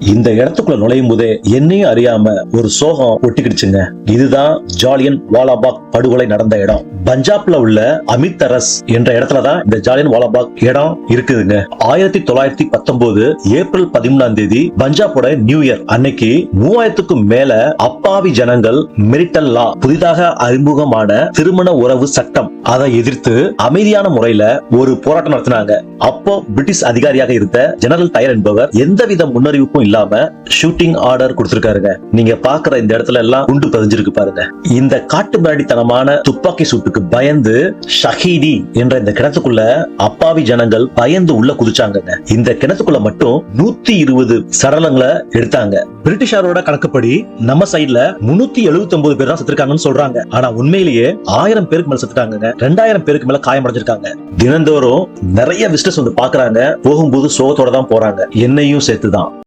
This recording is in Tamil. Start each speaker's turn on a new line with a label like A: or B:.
A: இந்த இடத்துக்குள்ள நுழையும் போதே என்னையும் அறியாம ஒரு சோகம் ஒட்டிக்கிடுச்சுங்க. இதுதான் ஜாலியன் வாலாபாக் படுகொலை நடந்த இடம். பஞ்சாப்ல உள்ள அமித்தரஸ் என்ற இடத்துலதான் இந்த ஜாலியன் வாலாபாக் இடம் இருக்குதுங்க. ஆயிரத்தி தொள்ளாயிரத்தி பத்தொன்பது ஏப்ரல் பதிமூணாம் தேதி பஞ்சாபோட நியூ இயர் அன்னைக்கு மூவாயிரத்துக்கும் மேல அப்பாவி ஜனங்கள் மெரிட்டல் லா புதிதாக அறிமுகமான திருமண உறவு சட்டம் அதை எதிர்த்து அமைதியான முறையில ஒரு போராட்டம் நடத்தினாங்க. அப்போ பிரிட்டிஷ் அதிகாரியாக இருந்த ஜெனரல் டயர் என்பவர் எந்தவித முன்னறிவிப்பும் இல்லாம ஷூட்டிங் ஆர்டர் கொடுத்திருக்காருங்க. நீங்க பாக்குற இந்த இடத்துல எல்லாம் குண்டு பதிஞ்சிருக்கு பாருங்க. இந்த காட்டு மிராடித்தனமான துப்பாக்கி சூட்டுக்கு பயந்து ஷஹீடி என்ற இந்த கிணத்துக்குள்ள அப்பாவி ஜனங்கள் பயந்து உள்ள குதிச்சாங்க இந்த கிணத்துக்குள்ள மட்டும் நூத்தி இருபது சடலங்களை எடுத்தாங்க. பிரிட்டிஷாரோட கணக்குப்படி நம்ம சைடுல முன்னூத்தி எழுபத்தி ஒன்பது பேர் தான் செத்துருக்காங்கன்னு சொல்றாங்க. ஆனா உண்மையிலேயே ஆயிரம் பேருக்கு மேல செத்துட்டாங்க ரெண்டாயிரம் பேருக்கு மேல காயமடைஞ்சிருக்காங்க. தினந்தோறும் நிறைய விசிட்டர்ஸ் வந்து பாக்குறாங்க போகும்போது சோகத்தோட தான் போறாங்க. என்னையும் சேர்த்துதான்.